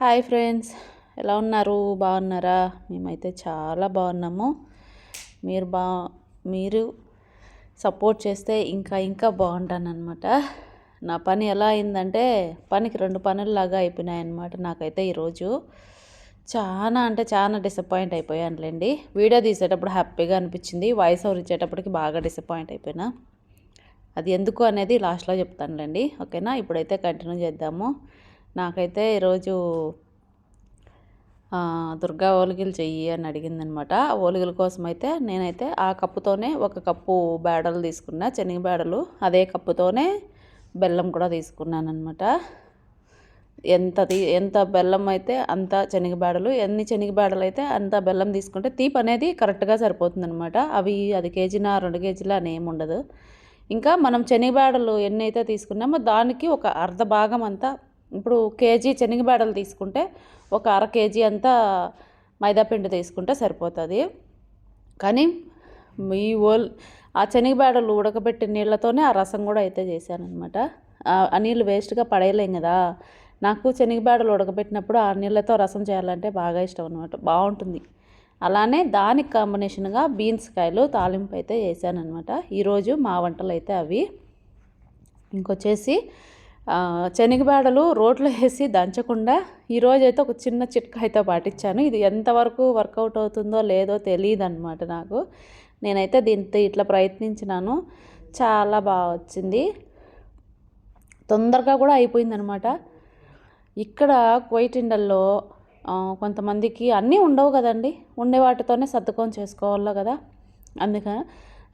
Hi friends ఎలా ఉన్నారు? బాగున్నారా? మేమైతే చాలా బాగున్నాము. మీరు బా మీరు సపోర్ట్ చేస్తే ఇంకా ఇంకా బాగుంటాను అనమాట నా పని ఎలా అయిందంటే పనికి రెండు పనుల్లాగా అయిపోయినాయన్నమాట నాకైతే ఈరోజు. చాలా అంటే చాలా డిసప్పాయింట్ అయిపోయానులేండి. వీడియో తీసేటప్పుడు హ్యాపీగా అనిపించింది వాయిస్ ఓవర్ ఇచ్చేటప్పటికి బాగా డిసప్పాయింట్ అయిపోయినా. అది ఎందుకు అనేది లాస్ట్లో చెప్తానులేండి ఓకేనా? ఇప్పుడైతే కంటిన్యూ చేద్దాము. నాకైతే ఈరోజు దుర్గా ఓలిగలు చెయ్యి అని అడిగిందనమాట. ఆ కోసం అయితే నేనైతే ఆ కప్పుతోనే ఒక కప్పు బేడలు తీసుకున్నా శనగ బేడలు అదే కప్పుతోనే బెల్లం కూడా తీసుకున్నాను అనమాట ఎంత తీ- ఎంత బెల్లం అయితే అంత శనగబేడలు ఎన్ని శనగబేడలు అయితే అంత బెల్లం తీసుకుంటే తీపి అనేది కరెక్ట్గా సరిపోతుంది అనమాట అవి అది కేజీనా రెండు కేజీలు అని ఏమి ఉండదు ఇంకా మనం శనగబేడలు ఎన్ని అయితే తీసుకున్నామో దానికి ఒక అర్ధ భాగం అంతా ఇప్పుడు కేజీ శనగబేడలు తీసుకుంటే ఒక అర కేజీ అంతా మైదాపిండి తీసుకుంటే సరిపోతుంది. కానీ ఈ ఓల్ ఆ శనగబేడలు ఉడకబెట్టిన నీళ్ళతోనే ఆ రసం కూడా అయితే చేశానమాట ఆ నీళ్ళు వేస్ట్గా పడేయలేం కదా. నాకు శనగబేడలు ఉడకబెట్టినప్పుడు ఆ నీళ్ళతో రసం చేయాలంటే బాగా ఇష్టం అనమాట బాగుంటుంది. అలానే దానికి కాంబినేషన్గా బీన్స్ కాయలు తాలింపు అయితే వేసానమాట ఈరోజు మా వంటలు అయితే అవి. ఇంకొచ్చేసి శనగబాడలు రోట్లో వేసి దంచకుండా ఈరోజు అయితే ఒక చిన్న చిట్కా అయితే పాటించాను. ఇది ఎంతవరకు వర్కౌట్ అవుతుందో లేదో తెలియదు అనమాట నాకు. నేనైతే దీంతో ఇట్లా ప్రయత్నించినాను. చాలా బాగా వచ్చింది. తొందరగా కూడా అయిపోయిందనమాట ఇక్కడ కోయిటిండల్లో కొంతమందికి అన్నీ ఉండవు కదండి. ఉండే వాటితోనే సర్దుకొని చేసుకోవాలో కదా. అందుకని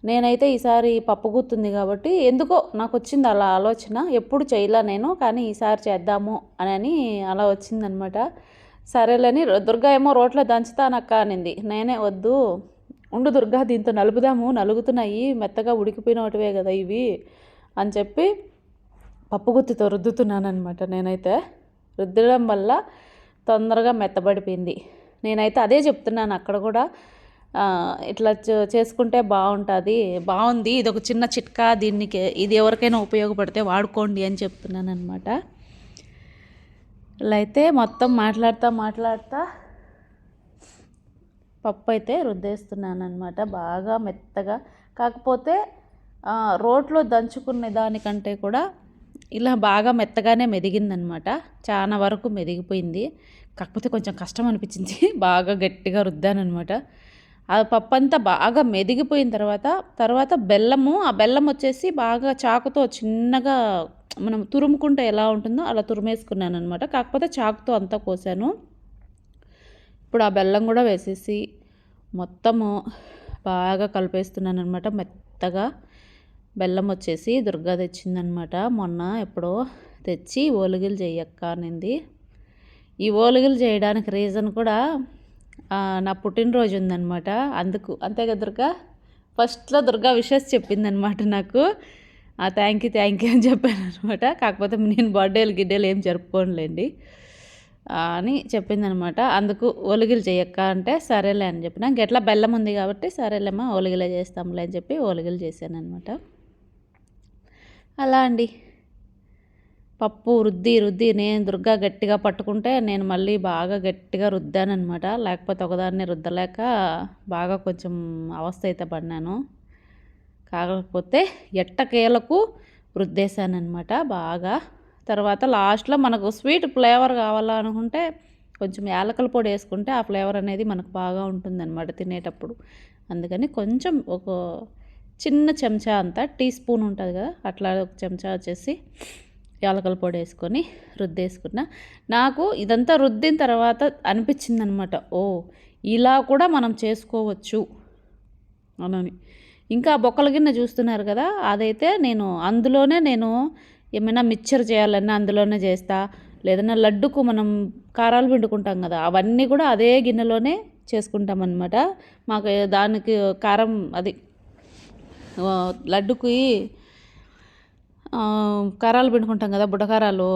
నేనైతే ఈసారి పప్పు గుర్తుంది కాబట్టి ఎందుకో నాకు వచ్చింది అలా ఆలోచన. ఎప్పుడు చేయలే నేను కానీ ఈసారి చేద్దాము అని అలా వచ్చిందనమాట. సరేలేని రు- దుర్గా ఏమో రోట్లో దంచుతానక్క అనింది. నేనే వద్దు ఉండు దుర్గా దీంతో నలుపుదాము నలుగుతున్నాయి మెత్తగా ఉడికిపోయినటివే కదా ఇవి అని చెప్పి పప్పు గుత్తితో రుద్దుతున్నాను అనమాట నేనైతే. రుద్దడం వల్ల తొందరగా మెత్తబడిపోయింది. నేనైతే అదే చెప్తున్నాను అక్కడ కూడా. ఇట్లా చేసుకుంటే బాగుంటుంది. బాగుంది. ఇది ఒక చిన్న చిట్కా. దీనికి ఇది ఎవరికైనా ఉపయోగపడితే వాడుకోండి అని చెప్తున్నాను అనమాట ఇలా అయితే మొత్తం మాట్లాడుతూ మాట్లాడుతూ పప్పు అయితే రుద్దేస్తున్నాను అనమాట బాగా మెత్తగా. కాకపోతే రోట్లో దంచుకునే దానికంటే కూడా ఇలా బాగా మెత్తగానే మెదిగిందనమాట చాలా వరకు మెదిగిపోయింది. కాకపోతే కొంచెం కష్టం అనిపించింది. బాగా గట్టిగా రుద్దానమాట ఆ పప్పు అంతా బాగా మెదిగిపోయిన తర్వాత తర్వాత బెల్లము ఆ బెల్లం వచ్చేసి బాగా చాకుతో చిన్నగా మనం తురుముకుంటే ఎలా ఉంటుందో అలా తురిమేసుకున్నాను అనమాట కాకపోతే చాకుతో అంతా కోసాను. ఇప్పుడు ఆ బెల్లం కూడా వేసేసి మొత్తము బాగా కలిపేస్తున్నాను అనమాట మెత్తగా. బెల్లం వచ్చేసి దుర్గా తెచ్చిందనమాట మొన్న ఎప్పుడో తెచ్చి ఓలిగలు చెయ్యక్క అనింది. ఈ ఓలిగలు చేయడానికి రీజన్ కూడా నా పుట్టినరోజు ఉందన్నమాట. అందుకు అంతే కదా దుర్గా? ఫస్ట్లో దుర్గా విషెస్ చెప్పిందనమాట నాకు. థ్యాంక్ యూ థ్యాంక్ యూ అని చెప్పాను అనమాట కాకపోతే నేను బర్త్డేలు గిడ్డేలు ఏం జరుపుకోనులేండి. అని చెప్పిందనమాట అందుకు ఒలిగిలు చేయక్క అంటే సరేలే అని చెప్పిన. గట్లా బెల్లం ఉంది కాబట్టి సరేలేమ్మా ఒలిగిలే చేస్తాంలే అని చెప్పి ఒలిగిలు చేశాను అనమాట అలా అండి. పప్పు రుద్ది రుద్ది నేను దుర్గా గట్టిగా పట్టుకుంటే నేను మళ్ళీ బాగా గట్టిగా రుద్దానమాట లేకపోతే ఒకదాన్ని రుద్దలేక బాగా కొంచెం అవస్థ అయితే పడినాను. కాకపోతే ఎట్టకేలకు రుద్దేశానమాట బాగా. తర్వాత లాస్ట్లో మనకు స్వీట్ ఫ్లేవర్ కావాలనుకుంటే కొంచెం యాలకల పొడి వేసుకుంటే ఆ ఫ్లేవర్ అనేది మనకు బాగా ఉంటుందన్నమాట తినేటప్పుడు. అందుకని కొంచెం ఒక చిన్న చెంచా అంతా టీ స్పూన్ ఉంటుంది కదా అట్లా ఒక చెంచా వచ్చేసి యాలకల పొడి వేసుకొని రుద్దేసుకున్న. నాకు ఇదంతా రుద్దిన తర్వాత అనిపించింది అనమాట ఓ ఇలా కూడా మనం చేసుకోవచ్చు అనని. ఇంకా బొక్కల గిన్నె చూస్తున్నారు కదా అదైతే నేను అందులోనే నేను ఏమైనా మిక్చర్ చేయాలన్నా అందులోనే చేస్తా. లేదన్నా లడ్డుకు మనం కారాలు పిండుకుంటాం కదా అవన్నీ కూడా అదే గిన్నెలోనే చేసుకుంటాం అనమాట మాకు దానికి కారం అది లడ్డుకి కారాలు పిండుకుంటాం కదా బుడకారాలు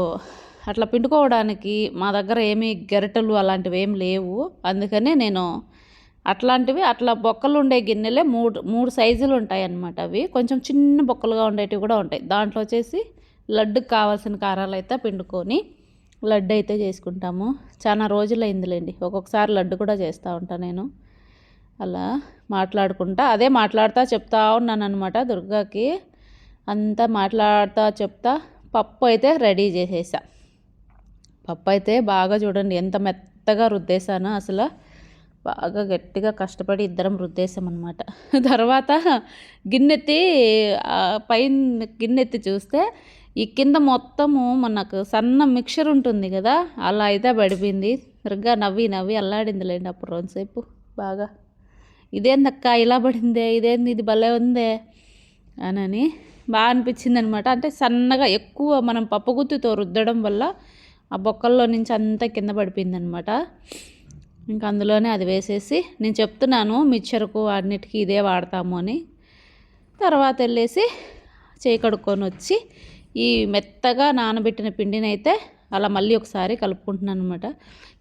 అట్లా పిండుకోవడానికి మా దగ్గర ఏమీ గరిటెలు అలాంటివి ఏం లేవు. అందుకనే నేను అట్లాంటివి అట్లా బొక్కలు ఉండే గిన్నెలే మూడు మూడు సైజులు ఉంటాయి అన్నమాట అవి. కొంచెం చిన్న బొక్కలుగా ఉండేటివి కూడా ఉంటాయి. దాంట్లో వచ్చేసి లడ్డుకు కావాల్సిన కారాలు అయితే పిండుకొని లడ్డు అయితే చేసుకుంటాము. చాలా రోజులైందిలేండి. ఒక్కొక్కసారి లడ్డు కూడా చేస్తూ ఉంటాను నేను. అలా మాట్లాడుకుంటా. అదే మాట్లాడుతూ చెప్తా ఉన్నాను అనమాట దుర్గాకి. అంతా మాట్లాడుతా చెప్తా. పప్పు అయితే రెడీ చేసేసా. పప్పు అయితే బాగా చూడండి ఎంత మెత్తగా రుద్దేశానో అసలు. బాగా గట్టిగా కష్టపడి ఇద్దరం రుద్దేశాం అనమాట తర్వాత గిన్నెత్తి పైన గిన్నెత్తి చూస్తే ఈ కింద మొత్తము మనకు సన్న మిక్చర్ ఉంటుంది కదా అలా అయితే పడిపోయింది. సరిగ్గా నవ్వి నవ్వి అల్లాడిందిలేండి అప్పుడు రోజుసేపు బాగా. ఇదేందక్క ఇలా పడిందే ఇదేంది ఇది భలే ఉందే అని బాగా అనిపించింది అనమాట అంటే సన్నగా ఎక్కువ మనం పప్పు గుత్తితో రుద్దడం వల్ల ఆ బొక్కల్లో నుంచి అంతా కింద పడిపోయింది అనమాట ఇంకా అందులోనే అది వేసేసి నేను చెప్తున్నాను మిక్చర్కు అన్నిటికీ ఇదే వాడతాము అని. తర్వాత వెళ్ళేసి చేయి కడుక్కొని వచ్చి ఈ మెత్తగా నానబెట్టిన పిండిని అయితే అలా మళ్ళీ ఒకసారి కలుపుకుంటున్నాను అనమాట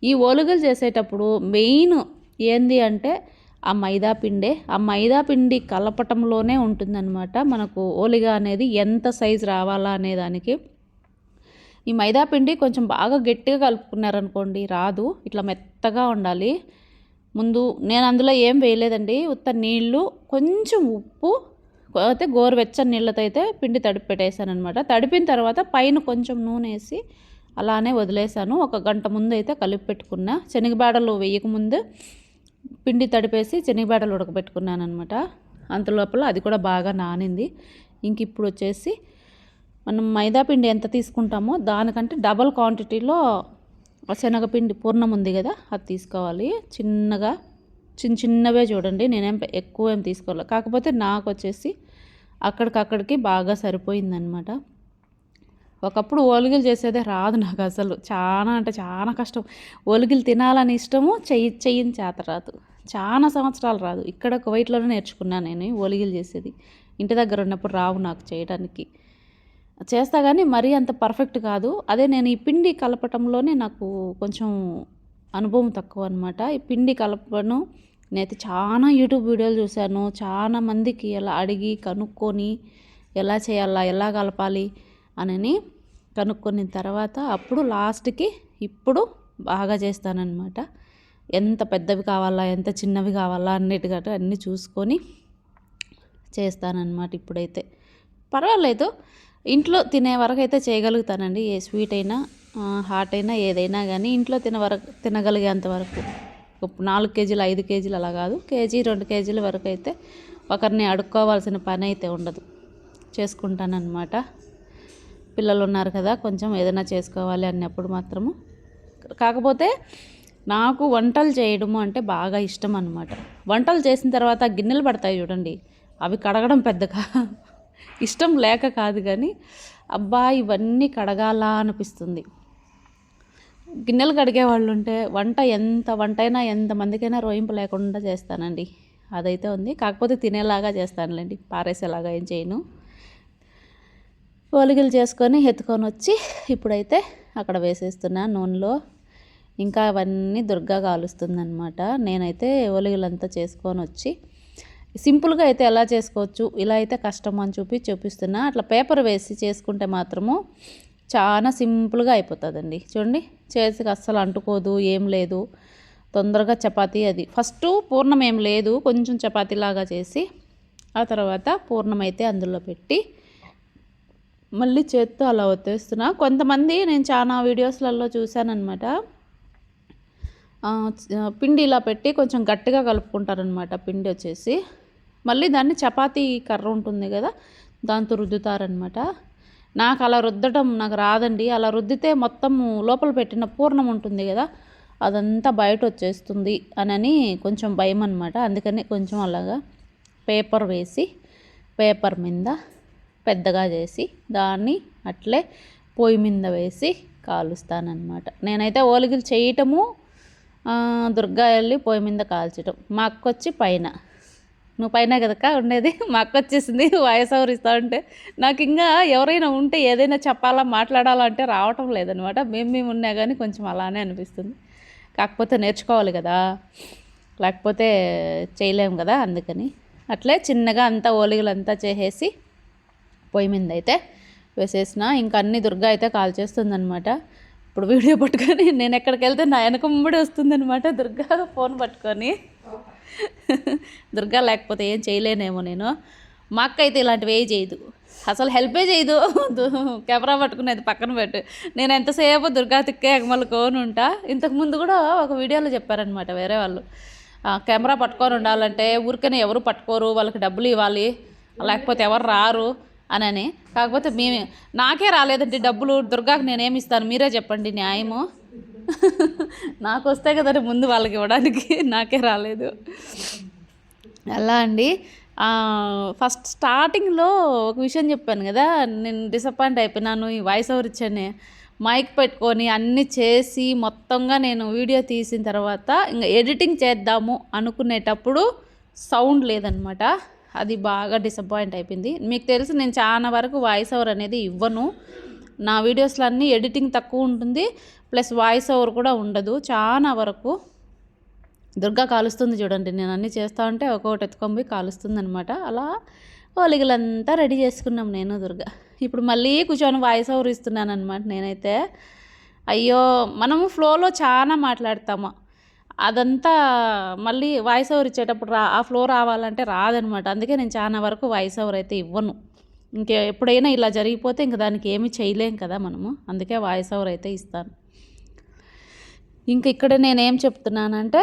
ఈ ఓలుగలు చేసేటప్పుడు మెయిన్ ఏంది అంటే ఆ మైదా పిండే. ఆ మైదా పిండి కలపటంలోనే ఉంటుందన్నమాట. మనకు ఓలిగా అనేది ఎంత సైజు రావాలా అనే దానికి. ఈ మైదా పిండి కొంచెం బాగా గట్టిగా కలుపుకున్నారనుకోండి రాదు. ఇట్లా మెత్తగా ఉండాలి. ముందు నేను అందులో ఏం వేయలేదండి. ఉత్త నీళ్ళు కొంచెం ఉప్పు అయితే గోరువెచ్చని నీళ్ళతో అయితే పిండి తడిపి పెట్టేశాను అనమాట తడిపిన తర్వాత పైన కొంచెం నూనె వేసి అలానే వదిలేసాను ఒక గంట ముందు అయితే కలిపి పెట్టుకున్నా. శనగబాడలు వేయకముందు పిండి తడిపేసి శనగబాడలు ఉడకబెట్టుకున్నాను అనమాట అంతలోపల అది కూడా బాగా నానింది. ఇంక ఇప్పుడు వచ్చేసి మనం మైదా పిండి ఎంత తీసుకుంటామో దానికంటే డబల్ క్వాంటిటీలో శనగపిండి పూర్ణం ఉంది కదా అది తీసుకోవాలి. చిన్నగా చిన్న చిన్నవే చూడండి నేనేం ఎక్కువ ఏం తీసుకోవాలి. కాకపోతే నాకు వచ్చేసి అక్కడికక్కడికి బాగా సరిపోయిందనమాట ఒకప్పుడు ఒలిగిలు చేసేదే రాదు నాకు అసలు. చాలా అంటే చాలా కష్టం. ఒలిగిలు తినాలని ఇష్టము చెయ్యి చెయ్యిని చేత రాదు. చాలా సంవత్సరాలు రాదు. ఇక్కడ కువైట్లోనే నేర్చుకున్నాను నేను ఓలిగలు చేసేది. ఇంటి దగ్గర ఉన్నప్పుడు రావు నాకు చేయడానికి చేస్తా కానీ మరీ అంత పర్ఫెక్ట్ కాదు. అదే నేను ఈ పిండి కలపటంలోనే నాకు కొంచెం అనుభవం తక్కువ అనమాట ఈ పిండి కలపను నేనైతే చాలా యూట్యూబ్ వీడియోలు చూశాను. చాలా మందికి ఎలా అడిగి కనుక్కొని ఎలా చేయాలా ఎలా కలపాలి అని కనుక్కొని తర్వాత అప్పుడు లాస్ట్కి ఇప్పుడు బాగా చేస్తానన్నమాట. ఎంత పెద్దవి కావాలా ఎంత చిన్నవి కావాలా అన్నిటిగా అన్నీ చూసుకొని చేస్తానన్నమాట ఇప్పుడైతే. పర్వాలేదు. ఇంట్లో తినే వరకు అయితే చేయగలుగుతానండి. ఏ స్వీట్ అయినా హాట్ అయినా ఏదైనా కానీ ఇంట్లో తిన వరకు తినగలిగేంత వరకు. నాలుగు కేజీలు ఐదు కేజీలు అలా కాదు. కేజీ రెండు కేజీల వరకు అయితే ఒకరిని అడుక్కోవాల్సిన పని అయితే ఉండదు. చేసుకుంటానన్నమాట. పిల్లలు ఉన్నారు కదా కొంచెం ఏదైనా చేసుకోవాలి అన్నప్పుడు మాత్రము. కాకపోతే నాకు వంటలు చేయడము అంటే బాగా ఇష్టం అనమాట వంటలు చేసిన తర్వాత గిన్నెలు పడతాయి చూడండి. అవి కడగడం పెద్దగా ఇష్టం లేక కాదు కానీ అబ్బా ఇవన్నీ కడగాల అనిపిస్తుంది. గిన్నెలు కడిగే వాళ్ళు ఉంటే వంట ఎంత వంట అయినా ఎంతమందికైనా రోయింపు లేకుండా చేస్తానండి. అదైతే ఉంది. కాకపోతే తినేలాగా చేస్తానులేండి. పారేసేలాగా ఏం చేయను. ఒలిగిలు చేసుకొని ఎత్తుకొని వచ్చి ఇప్పుడైతే అక్కడ వేసేస్తున్నా నూనెలో. ఇంకా అవన్నీ దుర్గా కాలుస్తుందనమాట నేనైతే ఒలిగిలంతా చేసుకొని వచ్చి సింపుల్గా అయితే ఎలా చేసుకోవచ్చు ఇలా అయితే కష్టం అని చూపి చూపిస్తున్నా. అట్లా పేపర్ వేసి చేసుకుంటే మాత్రము చాలా సింపుల్గా అయిపోతుందండి. చూడండి చేతికి అస్సలు అంటుకోదు ఏం లేదు. తొందరగా చపాతీ అది. ఫస్ట్ పూర్ణం ఏం లేదు కొంచెం చపాతీలాగా చేసి ఆ తర్వాత పూర్ణం అయితే అందులో పెట్టి మళ్ళీ చేత్తో అలా ఒత్తేస్తున్నా. కొంతమంది నేను చాలా వీడియోస్లలో చూశానమాట పిండి ఇలా పెట్టి కొంచెం గట్టిగా కలుపుకుంటారనమాట పిండి వచ్చేసి. మళ్ళీ దాన్ని చపాతీ కర్ర ఉంటుంది కదా దాంతో రుద్దుతారనమాట నాకు అలా రుద్దడం నాకు రాదండి. అలా రుద్దితే మొత్తం లోపల పెట్టిన పూర్ణం ఉంటుంది కదా అదంతా బయట వచ్చేస్తుంది అని కొంచెం భయం అనమాట అందుకని కొంచెం అలాగా పేపర్ వేసి పేపర్ మీద పెద్దగా చేసి దాన్ని అట్లే పొయ్యి మీద వేసి కాలుస్తానమాట నేనైతే ఓలిగిలు చేయటము దుర్గా వెళ్ళి పొయ్యి మీద కాల్చడం మా అక్క వచ్చి పైన. నువ్వు పైన కదక్క ఉండేది? మా అక్క వచ్చేసింది. వాయిస్ ఓవర్ ఇస్తా ఉంటే. నాకు ఇంకా ఎవరైనా ఉంటే ఏదైనా చెప్పాలా మాట్లాడాలా అంటే రావటం లేదనమాట. మేము మేము ఉన్నా కానీ కొంచెం అలానే అనిపిస్తుంది. కాకపోతే నేర్చుకోవాలి కదా. లేకపోతే చేయలేము కదా అందుకని. అట్లే చిన్నగా అంతా ఓలిగలు అంతా చేసేసి పొయ్యి మీద అయితే వేసేసిన. ఇంకా అన్ని దుర్గా అయితే కాల్ చేస్తుందనమాట ఇప్పుడు వీడియో పట్టుకొని నేను ఎక్కడికి వెళ్తే నా వెనక ముంబడి వస్తుందనమాట దుర్గా ఫోన్ పట్టుకొని. దుర్గా లేకపోతే ఏం చేయలేనేమో నేను. మా అక్క అయితే ఇలాంటివి ఏ చేయదు. అసలు హెల్పే చేయదు. కెమెరా పట్టుకునేది పక్కన పెట్టు. నేను ఎంతసేపు దుర్గా తిక్కే ఎగమలుకోని ఉంటా. ఇంతకుముందు కూడా ఒక వీడియోలో చెప్పారనమాట వేరే వాళ్ళు. కెమెరా పట్టుకొని ఉండాలంటే ఊరికనే ఎవరు పట్టుకోరు వాళ్ళకి డబ్బులు ఇవ్వాలి లేకపోతే ఎవరు రారు. అనని. కాకపోతే మేమే నాకే రాలేదండి డబ్బులు దుర్గాకి నేనేమి ఇస్తాను మీరే చెప్పండి న్యాయము. నాకు వస్తే కదండి ముందు వాళ్ళకి ఇవ్వడానికి నాకే రాలేదు. అలా అండి. ఫస్ట్ స్టార్టింగ్లో ఒక విషయం చెప్పాను కదా నేను డిసప్పాయింట్ అయిపోయినాను ఈ వాయిస్ ఓవర్ ఇచ్చాను. మైక్ పెట్టుకొని అన్నీ చేసి మొత్తంగా నేను వీడియో తీసిన తర్వాత ఇంకా ఎడిటింగ్ చేద్దాము అనుకునేటప్పుడు సౌండ్ లేదనమాట. అది బాగా డిసప్పాయింట్ అయిపోయింది. మీకు తెలుసు నేను చాలా వరకు వాయిస్ ఓవర్ అనేది ఇవ్వను. నా వీడియోస్లో అన్నీ ఎడిటింగ్ తక్కువ ఉంటుంది ప్లస్ వాయిస్ ఓవర్ కూడా ఉండదు. చాలా వరకు దుర్గా కాలుస్తుంది చూడండి. నేను అన్నీ చేస్తా ఉంటే ఒక్కొక్కటి ఎత్తుకొని పోయి కాలుస్తుంది అనమాట అలా ఓలిగలంతా రెడీ చేసుకున్నాం నేను దుర్గా. ఇప్పుడు మళ్ళీ కూర్చొని వాయిస్ ఓవర్ ఇస్తున్నాను అనమాట నేనైతే. అయ్యో మనము ఫ్లోలో చాలా మాట్లాడతాము. అదంతా మళ్ళీ వాయిస్ ఓవర్ ఇచ్చేటప్పుడు రా ఆ ఫ్లో రావాలంటే రాదనమాట. అందుకే నేను చాలా వరకు వాయిస్ ఓవర్ అయితే ఇవ్వను. ఇంకే ఎప్పుడైనా ఇలా జరిగిపోతే ఇంక దానికి ఏమీ చేయలేం కదా మనము. అందుకే వాయిస్ ఓవర్ అయితే ఇస్తాను. ఇంక ఇక్కడ నేనేం చెప్తున్నానంటే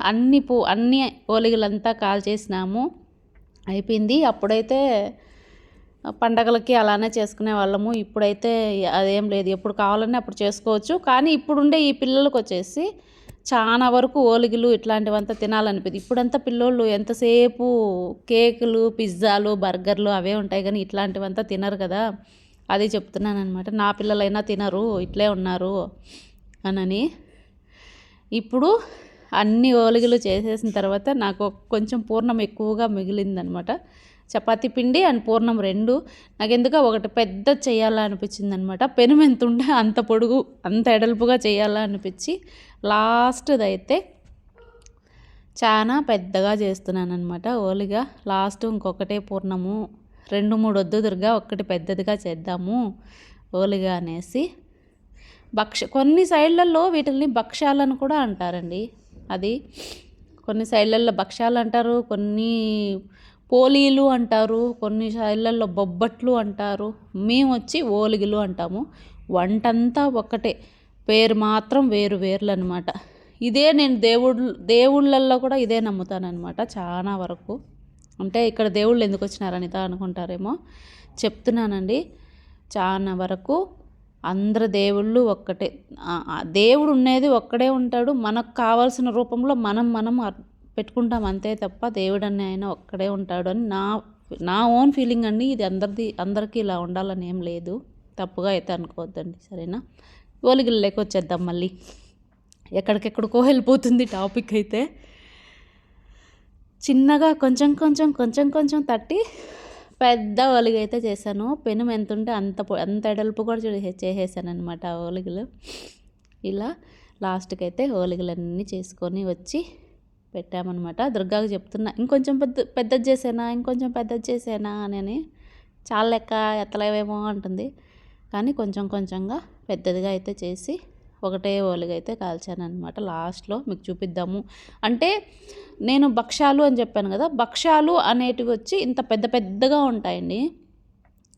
అన్ని పూ అన్ని ఓలిగలంతా కాల్ చేసినాము. అయిపోయింది. అప్పుడైతే పండగలకి అలానే చేసుకునే వాళ్ళము. ఇప్పుడైతే అదేం లేదు. ఎప్పుడు కావాలన్నా అప్పుడు చేసుకోవచ్చు. కానీ ఇప్పుడుండే ఈ పిల్లలకు వచ్చేసి చాలా వరకు ఓలిగలు ఇట్లాంటివంతా తినాలనిపింది. ఇప్పుడంతా పిల్లోళ్ళు ఎంతసేపు కేకులు పిజ్జాలు బర్గర్లు అవే ఉంటాయి కానీ ఇట్లాంటివంతా తినరు కదా. అది చెప్తున్నాను అనమాట నా పిల్లలైనా తినరు ఇట్లే ఉన్నారు అనని. ఇప్పుడు అన్ని ఓలిగలు చేసేసిన తర్వాత నాకు కొంచెం పూర్ణం ఎక్కువగా మిగిలిందనమాట చపాతీ పిండి అండ్ పూర్ణం రెండు. నాకెందుకో ఒకటి పెద్ద చేయాలా అనిపించింది అనమాట పెనుము ఎంత ఉంటే అంత పొడుగు అంత ఎడల్పుగా చేయాలా అనిపించి లాస్ట్ది అయితే చాలా పెద్దగా చేస్తున్నాను అనమాట ఓలిగా లాస్ట్ ఇంకొకటే పూర్ణము. రెండు మూడు వద్దు దుర్గా ఒక్కటి పెద్దదిగా చేద్దాము. ఓలిగా అనేసి భక్ష కొన్ని సైడ్లలో వీటిని భక్ష్యాలను కూడా అంటారండి. అది కొన్ని సైడ్లలో భక్ష్యాలు అంటారు కొన్ని పోలీలు అంటారు కొన్ని సైడ్లలో బొబ్బట్లు అంటారు మేము వచ్చి ఓలిగిలు అంటాము. వంటంతా ఒక్కటే పేరు మాత్రం వేరు వేర్లు అనమాట ఇదే నేను దేవుడు దేవుళ్ళల్లో కూడా ఇదే నమ్ముతానమాట చాలా వరకు. అంటే ఇక్కడ దేవుళ్ళు ఎందుకు వచ్చినారు అనిత అనుకుంటారేమో చెప్తున్నానండి. చాలా వరకు అందరు దేవుళ్ళు ఒక్కటే. దేవుడు ఉండేది ఒక్కడే ఉంటాడు. మనకు కావాల్సిన రూపంలో మనం మనం పెట్టుకుంటాం అంతే తప్ప దేవుడు ఆయన ఒక్కడే ఉంటాడు అని నా నా ఓన్ ఫీలింగ్ అండి. ఇది అందరిది అందరికీ ఇలా ఉండాలని ఏం లేదు. తప్పుగా అయితే అనుకోవద్దండి. సరేనా? ఓలిగిలు లెక్క వచ్చేద్దాం మళ్ళీ. ఎక్కడికెక్కడికో వెళ్ళిపోతుంది టాపిక్ అయితే. చిన్నగా కొంచెం కొంచెం కొంచెం కొంచెం తట్టి పెద్ద ఒలిగి అయితే చేశాను. పెనం ఎంత ఉంటే అంత అంత ఎడల్పు కూడా చేసేసాను అనమాట ఆ ఓలిగలు. ఇలా లాస్ట్కి అయితే ఓలిగలన్నీ చేసుకొని వచ్చి పెట్టామన్నమాట. దుర్గాకు చెప్తున్నా ఇంకొంచెం పెద్ద పెద్దది చేసేనా ఇంకొంచెం పెద్దది చేసేనా అని చాలా లెక్క ఎత్తలేవేమో అంటుంది. కానీ కొంచెం కొంచెంగా పెద్దదిగా అయితే చేసి ఒకటే ఓలిగా అయితే కాల్చాను అనమాట లాస్ట్లో మీకు చూపిద్దాము. అంటే నేను భక్ష్యాలు అని చెప్పాను కదా భక్ష్యాలు అనేటివి వచ్చి ఇంత పెద్ద పెద్దగా ఉంటాయండి.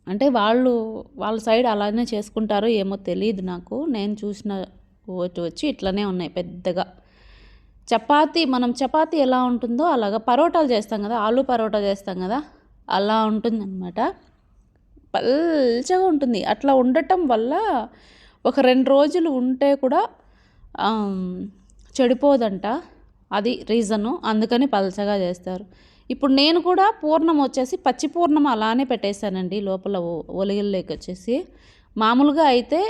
అంటే వాళ్ళు వాళ్ళ సైడ్ అలానే చేసుకుంటారో ఏమో తెలియదు నాకు. నేను చూసిన వచ్చి ఇట్లనే ఉన్నాయి పెద్దగా. చపాతీ మనం చపాతీ ఎలా ఉంటుందో అలాగా పరోటాలు చేస్తాం కదా ఆలు పరోటా చేస్తాం కదా అలా ఉంటుందన్నమాట. పల్చగా ఉంటుంది. అట్లా ఉండటం వల్ల ఒక రెండు రోజులు ఉంటే కూడా చెడిపోదంట. అది రీజను. అందుకని పల్చగా చేస్తారు. ఇప్పుడు నేను కూడా పూర్ణం వచ్చేసి పచ్చి పూర్ణం అలానే పెట్టేశానండి లోపల ఒలిగిల్లోకి వచ్చేసి. మామూలుగా అయితే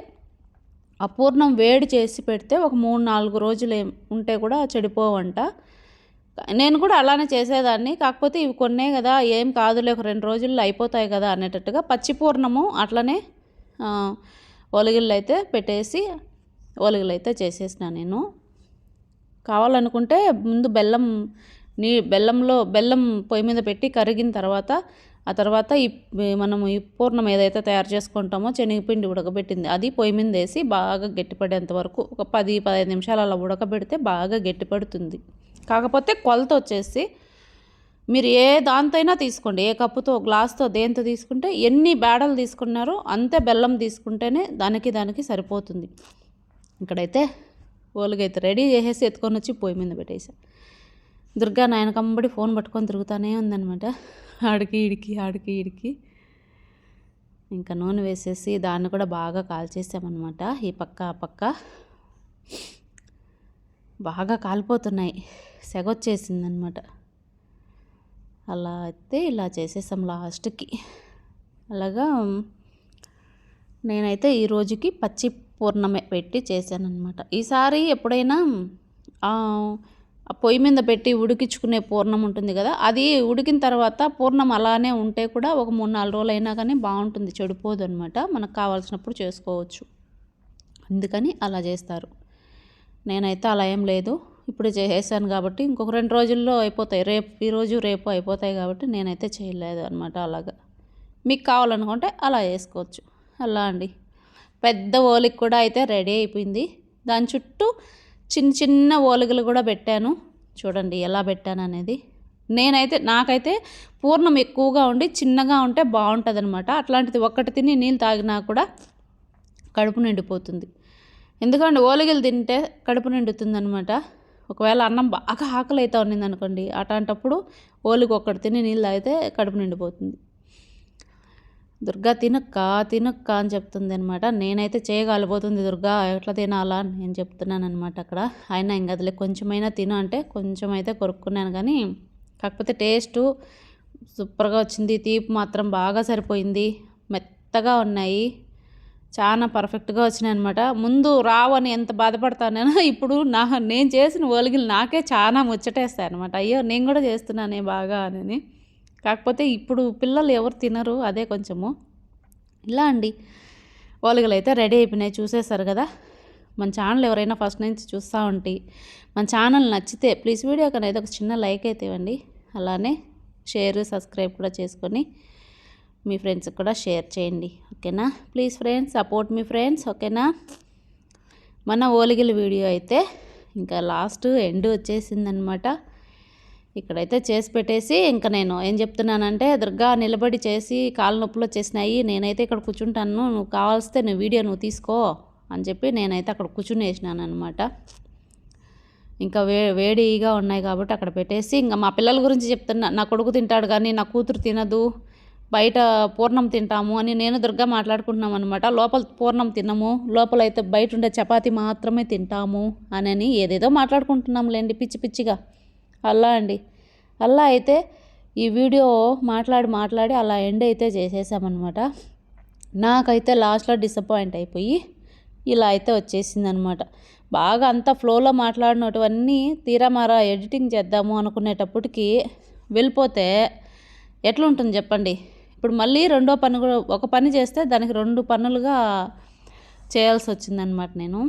ఆ పూర్ణం వేడి చేసి పెడితే ఒక మూడు నాలుగు రోజులు ఉంటే కూడా చెడిపోవంట. నేను కూడా అలానే చేసేదాన్ని. కాకపోతే ఇవి కొన్నే కదా ఏం కాదులే ఒక రెండు రోజుల్లో అయిపోతాయి కదా అనేటట్టుగా పచ్చి పూర్ణము అట్లనే ఆ, ఒలిగిళ్ళు అయితే పెట్టేసి ఒలిగిళ్ళు అయితే చేసేసిన నేను. కావాలనుకుంటే ముందు బెల్లం నీ బెల్లంలో బెల్లం పొయ్యి మీద పెట్టి కరిగిన తర్వాత ఆ తర్వాత ఈ మనం ఈ పూర్ణం ఏదైతే తయారు చేసుకుంటామో శనగపిండి ఉడకబెట్టింది. అది పొయ్యి మీద వేసి బాగా గట్టిపడేంత వరకు ఒక పది పదిహేను నిమిషాలు అలా ఉడకబెడితే బాగా గట్టిపడుతుంది. కాకపోతే కొలత వచ్చేసి మీరు ఏ దాంతైనా తీసుకోండి. ఏ కప్పుతో గ్లాస్తో దేంతో తీసుకుంటే ఎన్ని బేడలు తీసుకున్నారో అంతే బెల్లం తీసుకుంటేనే దానికి దానికి సరిపోతుంది. ఇక్కడైతే ఓలుగైతే రెడీ చేసేసి ఎత్తుకొని వచ్చి పొయ్యి మీద పెట్టేసా. దుర్గా నాయన కంబడి ఫోన్ పట్టుకొని తిరుగుతానే ఉందనమాట ఆడికి ఇడికి ఆడికి ఇడికి ఇంకా నూనె వేసేసి దాన్ని కూడా బాగా కాల్చేసామన్నమాట. ఈ పక్క ఆ పక్క. బాగా కాలిపోతున్నాయి. సెగొచ్చేసిందనమాట అలా అయితే ఇలా చేసేసాం లాస్ట్కి. అలాగా నేనైతే ఈ రోజుకి పచ్చి పూర్ణమే పెట్టి చేశానమాట ఈసారి ఎప్పుడైనా పొయ్యి మీద పెట్టి ఉడికించుకునే పూర్ణం ఉంటుంది కదా అది ఉడికిన తర్వాత పూర్ణం అలానే ఉంటే కూడా ఒక మూడు నాలుగు రోజులు అయినా కానీ బాగుంటుంది చెడిపోదు అనమాట మనకు కావాల్సినప్పుడు చేసుకోవచ్చు. అందుకని అలా చేస్తారు. నేనైతే అలా ఏం లేదు. ఇప్పుడు చేసాను కాబట్టి ఇంకొక రెండు రోజుల్లో అయిపోతాయి. రేపు ఈరోజు రేపు అయిపోతాయి కాబట్టి నేనైతే చేయలేదు అనమాట అలాగా. మీకు కావాలనుకుంటే అలా చేసుకోవచ్చు. అలా అండి. పెద్ద ఓలికి కూడా అయితే రెడీ అయిపోయింది. దాని చుట్టూ చిన్న చిన్న ఓలిగలు కూడా పెట్టాను. చూడండి ఎలా పెట్టాను అనేది. నేనైతే నాకైతే పూర్ణం ఎక్కువగా ఉండి చిన్నగా ఉంటే బాగుంటుంది అనమాట అట్లాంటిది ఒక్కటి తిని నీళ్ళు తాగినా కూడా కడుపు నిండిపోతుంది. ఎందుకంటే ఓలిగలు తింటే కడుపు నిండుతుంది అనమాట ఒకవేళ అన్నం బాగా ఆకలి అయితే ఉన్నింది అనుకోండి అట్లాంటప్పుడు ఓలికి ఒక్కటి తిని నీళ్ళు తాగితే కడుపు నిండిపోతుంది. దుర్గా తినక్కా తినక్కా అని చెప్తుంది అనమాట నేనైతే చేయగలిపోతుంది దుర్గా ఎట్లా తినాలా అని నేను చెప్తున్నాను అనమాట అక్కడ. అయినా ఇంకా అదిలే కొంచెమైనా తిను అంటే కొంచెం అయితే కొరుక్కున్నాను కానీ కాకపోతే టేస్టు సూపర్గా వచ్చింది. తీపి మాత్రం బాగా సరిపోయింది. మెత్తగా ఉన్నాయి. చాలా పర్ఫెక్ట్గా వచ్చినాయి అనమాట ముందు రావని ఎంత బాధపడతానో ఇప్పుడు నా నేను చేసిన ఓలిగిలు నాకే చాలా ముచ్చటేస్తాయి అనమాట అయ్యో నేను కూడా చేస్తున్నానే బాగా అని కాకపోతే ఇప్పుడు పిల్లలు ఎవరు తినరు అదే కొంచెము. ఇలా అండి. ఓలిగలు అయితే రెడీ అయిపోయినాయి చూసేశారు కదా. మన ఛానల్ ఎవరైనా ఫస్ట్ నుంచి చూస్తూ ఉంటే మన ఛానల్ నచ్చితే ప్లీజ్ వీడియో కానీ ఒక చిన్న లైక్ అయితే ఇవ్వండి. అలానే షేర్ సబ్స్క్రైబ్ కూడా చేసుకొని మీ ఫ్రెండ్స్కి కూడా షేర్ చేయండి. ఓకేనా? ప్లీజ్ ఫ్రెండ్స్ సపోర్ట్ మీ ఫ్రెండ్స్ ఓకేనా? మన ఓలిగిల వీడియో అయితే ఇంకా లాస్ట్ ఎండ్ వచ్చేసిందనమాట ఇక్కడైతే చేసి పెట్టేసి ఇంకా నేను ఏం చెప్తున్నానంటే దుర్గా నిలబడి చేసి కాళ్ళ నొప్పులు వచ్చేసినాయి నేనైతే ఇక్కడ కూర్చుంటాను నువ్వు కావాల్స్తే నువ్వు వీడియో నువ్వు తీసుకో అని చెప్పి నేనైతే అక్కడ కూర్చుని వేసినాను అనమాట ఇంకా వే వేడిగా ఉన్నాయి కాబట్టి అక్కడ పెట్టేసి ఇంకా మా పిల్లల గురించి చెప్తున్నా నా కొడుకు తింటాడు కానీ నా కూతురు తినదు బయట పూర్ణం తింటాము అని నేను దుర్గా మాట్లాడుకుంటున్నాం అనమాట లోపల పూర్ణం తినము లోపల అయితే బయట ఉండే చపాతి మాత్రమే తింటాము అని ఏదేదో మాట్లాడుకుంటున్నాంలేండి పిచ్చి పిచ్చిగా. అలా అండి. అలా అయితే ఈ వీడియో మాట్లాడి మాట్లాడి అలా ఎండ్ అయితే చేసేసామన్నమాట. నాకైతే లాస్ట్లో డిసప్పాయింట్ అయిపోయి ఇలా అయితే వచ్చేసిందనమాట బాగా అంత ఫ్లోలో మాట్లాడినటువన్నీ తీరామారా ఎడిటింగ్ చేద్దాము అనుకునేటప్పటికి వెళ్ళిపోతే ఎట్లుంటుంది చెప్పండి? ఇప్పుడు మళ్ళీ రెండో పని కూడా ఒక పని చేస్తే దానికి రెండు పనులుగా చేయాల్సి వచ్చిందనమాట నేను.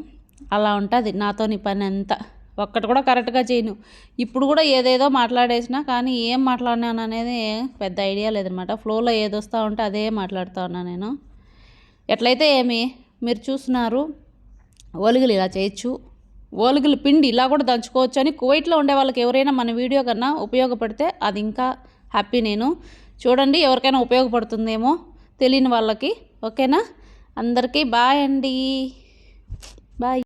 అలా ఉంటుంది నాతోని పని అంతా ఒక్కటి కూడా కరెక్ట్గా చేయను. ఇప్పుడు కూడా ఏదేదో మాట్లాడేసినా కానీ ఏం మాట్లాడినాను అనేది పెద్ద ఐడియా లేదనమాట. ఫ్లోలో ఏదొస్తూ ఉంటే అదే మాట్లాడుతూ ఉన్నా నేను. ఎట్లయితే ఏమి మీరు చూస్తున్నారు ఒలుగులు ఇలా చేయొచ్చు. ఒలుగులు పిండి ఇలా కూడా దంచుకోవచ్చు అని కువైట్లో ఉండే వాళ్ళకి ఎవరైనా మన వీడియో కన్నా ఉపయోగపడితే అది ఇంకా హ్యాపీ నేను. చూడండి ఎవరికైనా ఉపయోగపడుతుందేమో తెలియని వాళ్ళకి. ఓకేనా? అందరికీ బాయ్ అండి. బాయ్.